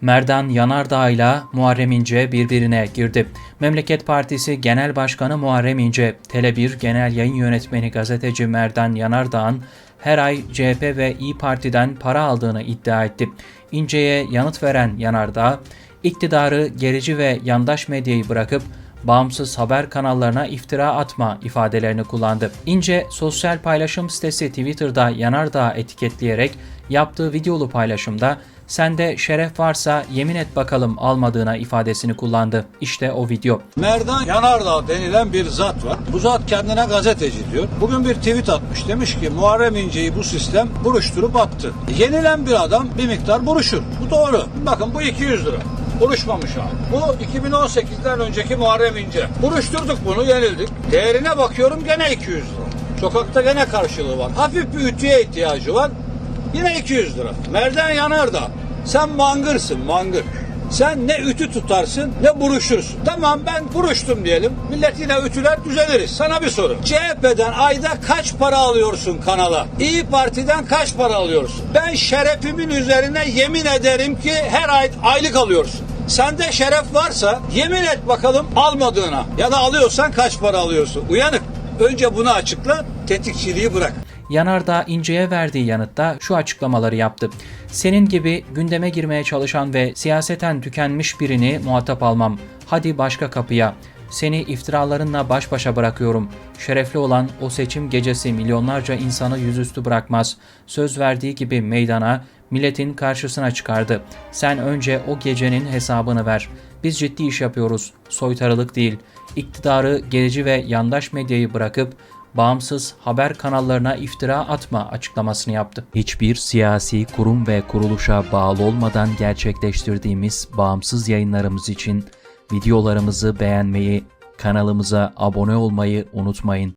Merdan Yanardağ ile Muharrem İnce birbirine girdi. Memleket Partisi Genel Başkanı Muharrem İnce, Tele1 Genel Yayın Yönetmeni gazeteci Merdan Yanardağ'ın her ay CHP ve İyi Parti'den para aldığını iddia etti. İnce'ye yanıt veren Yanardağ, iktidarı gerici ve yandaş medyayı bırakıp bağımsız haber kanallarına iftira atma ifadelerini kullandı. İnce sosyal paylaşım sitesi Twitter'da Yanardağ etiketleyerek yaptığı videolu paylaşımda sende şeref varsa yemin et bakalım almadığına ifadesini kullandı. İşte o video. Merdan Yanardağ denilen bir zat var. Bu zat kendine gazeteci diyor. Bugün bir tweet atmış. Demiş ki Muharrem İnce'yi bu sistem buruşturup attı. Yenilen bir adam bir miktar buruşur. Bu doğru. Bakın bu 200 lira. Buruşmamış abi. Bu 2018'den önceki Muharrem İnce. Buruşturduk bunu yenildik. Değerine bakıyorum gene 200 lira. Sokakta gene karşılığı var. Hafif bir ütüye ihtiyacı var. Yine 200 lira. Merdan Yanardağ. Sen mangırsın mangır. Sen ne ütü tutarsın ne buruşursun. Tamam ben buruştum diyelim. Millet yine ütüler düzeliriz. Sana bir soru. CHP'den ayda kaç para alıyorsun kanala? İyi Parti'den kaç para alıyorsun? Ben şerefimin üzerine yemin ederim ki her ay aylık alıyorsun. Sende şeref varsa yemin et bakalım almadığına ya da alıyorsan kaç para alıyorsun? Uyanık. Önce bunu açıkla, tetikçiliği bırak. Yanardağ İnce'ye verdiği yanıtta şu açıklamaları yaptı. Senin gibi gündeme girmeye çalışan ve siyaseten tükenmiş birini muhatap almam. Hadi başka kapıya. Seni iftiralarınla baş başa bırakıyorum. Şerefli olan o seçim gecesi milyonlarca insanı yüzüstü bırakmaz. Söz verdiği gibi meydana, milletin karşısına çıkardı. Sen önce o gecenin hesabını ver. Biz ciddi iş yapıyoruz. Soytarılık değil. İktidarı gerici ve yandaş medyayı bırakıp bağımsız haber kanallarına iftira atma açıklamasını yaptı. Hiçbir siyasi kurum ve kuruluşa bağlı olmadan gerçekleştirdiğimiz bağımsız yayınlarımız için videolarımızı beğenmeyi, kanalımıza abone olmayı unutmayın.